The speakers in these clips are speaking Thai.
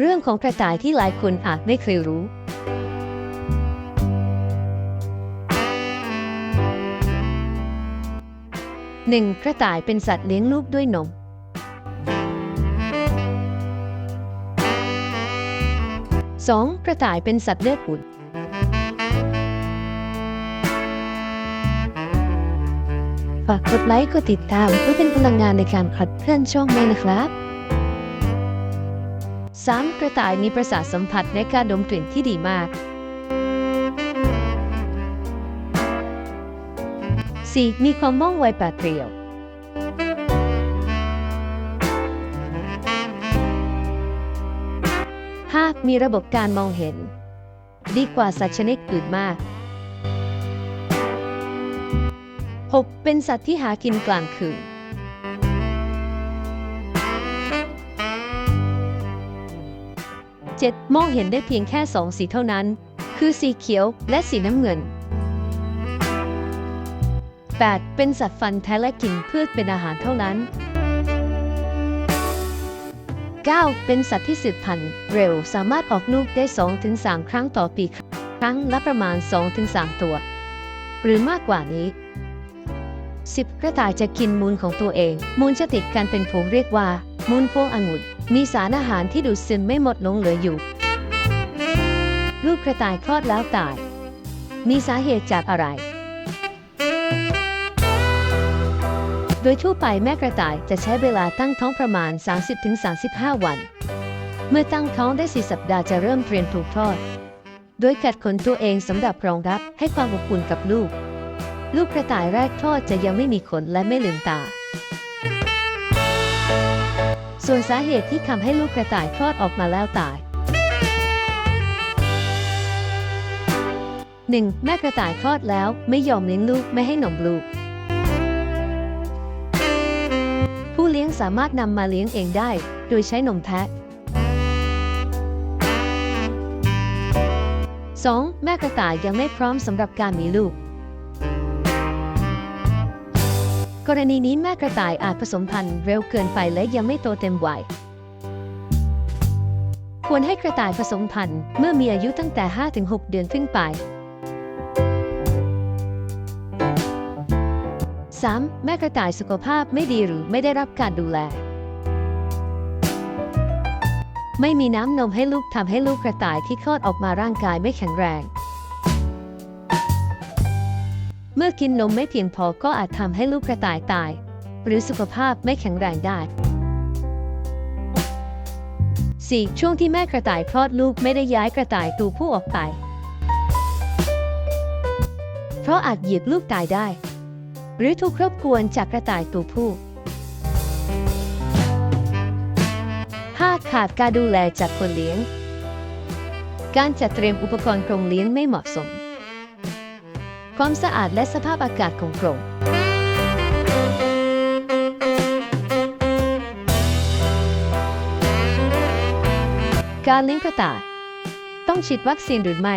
เรื่องของกระต่ายที่หลายคนอาจไม่เคยรู้ 1. กระต่ายเป็นสัตว์เลี้ยงลูกด้วยนม 2. กระต่ายเป็นสัตว์เลือดอุ่น ฝากกดไลค์กดติดตามเพื่อเป็นพลังงานในการขัดเคลื่อนช่องด้วยนะครับ 3. กระต่ายมีประสาทสัมผัสในการดมกลิ่นที่ดีมาก 4. มีความว่องไวแปดเปรียว 5. มีระบบการมองเห็น ดีกว่าสัตว์ชนิดอื่นมาก 6. เป็นสัตว์ที่หากินกลางคืน 7. มองเห็นได้เพียงแค่สองสีเท่านั้น คือสีเขียวและสีน้ำเงิน 8. เป็นสัตว์ฟันแท้และกินพืชเป็นอาหารเท่านั้น 9. เป็นสัตว์ที่สืบพันธุ์เร็วสามารถออกลูกได้ 2-3 ครั้งต่อปี ครั้งละประมาณ 2-3 ตัว หรือมากกว่านี้ 10 กระต่ายจะกินมูลของตัวเอง มูลจะติดกันเป็นผงเรียกว่า มูลพวงองุ่น มีสารอาหารที่ดูดซึมไม่หมดลงเหลืออยู่ ลูกกระต่ายคลอดแล้วตาย มีสาเหตุจากอะไร โดยทั่วไปแม่กระต่ายจะใช้เวลาตั้งท้องประมาณ 30-35 วัน เมื่อตั้งท้องได้ 4 สัปดาห์จะเริ่มเตรียมถูกทอด โดยกัดขนตัวเองสำหรับรองรับให้ความอบอุ่นกับลูก ลูกกระต่ายแรกทอดจะยังไม่มีขนและไม่ลืมตา ส่วนสาเหตุที่ทำให้ลูกกระต่ายคลอดออกมาแล้วตาย 1. แม่กระต่ายคลอดแล้วไม่ยอมเลี้ยงลูกไม่ให้นมลูก ผู้เลี้ยงสามารถนำมาเลี้ยงเองได้ โดยใช้นมแพะ 2. แม่กระต่ายยังไม่พร้อมสำหรับการมีลูก กรณีนี้แม่กระต่ายอาจผสมพันธุ์เร็วเกินไปและยังไม่โตเต็มวัย ควรให้กระต่ายผสมพันธุ์เมื่อมีอายุตั้งแต่ 5-6 เดือนขึ้นไป 3. แม่กระต่ายสุขภาพไม่ดีหรือไม่ได้รับการดูแล ไม่มีน้ำนมให้ลูกทำให้ลูกกระต่ายที่คลอดออกมาร่างกายไม่แข็งแรง เมื่อกินนมไม่เพียงพอก็อาจทำให้ลูกกระต่ายตาย หรือสุขภาพไม่แข็งแรงได้ 4. ช่วงที่แม่กระต่ายคลอดลูกไม่ได้ย้ายกระต่ายตัวผู้ออกไป เพราะอาจเหยียบลูกตายได้ หรือถูกรบกวนจากกระต่ายตัวผู้ 5. ขาดการดูแลจากคนเลี้ยง การจัดเตรียมอุปกรณ์กรงเลี้ยงไม่เหมาะสม ความสะอาดและสภาพอากาศของกรงการเลี้ยงกระต่าย ต้องฉีดวัคซีนหรือไม่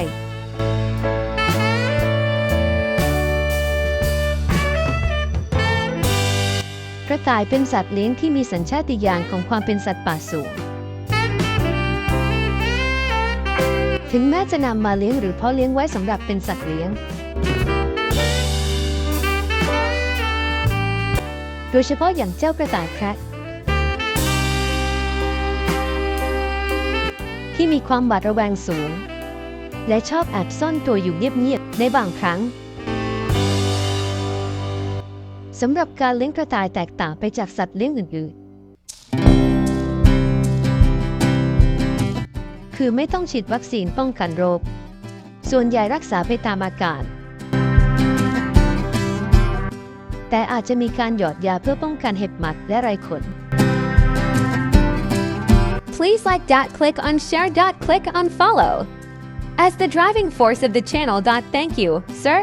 กระต่ายเป็นสัตว์เลี้ยงที่มีสัญชาติญาณของความเป็นสัตว์ป่าสูง ถึงแม้จะนำมาเลี้ยงหรือเพาะเลี้ยงไว้สำหรับเป็นสัตว์เลี้ยง โดยเฉพาะอย่างเจ้ากระต่ายแคระที่มีความหวาดระแวงสูง และชอบแอบซ่อนตัวอยู่เงียบๆในบางครั้งสำหรับการเลี้ยงกระต่ายแตกต่างไปจากสัตว์เลี้ยงอื่นๆ คือไม่ต้องฉีดวัคซีนป้องกันโรค ส่วนใหญ่รักษาไปตามอาการ แต่อาจจะมีการหยอดยาเพื่อป้องกันเห็บหมัดและไรขน Please like dot click on share dot click on follow. As the driving force of the channel dot thank you, sir.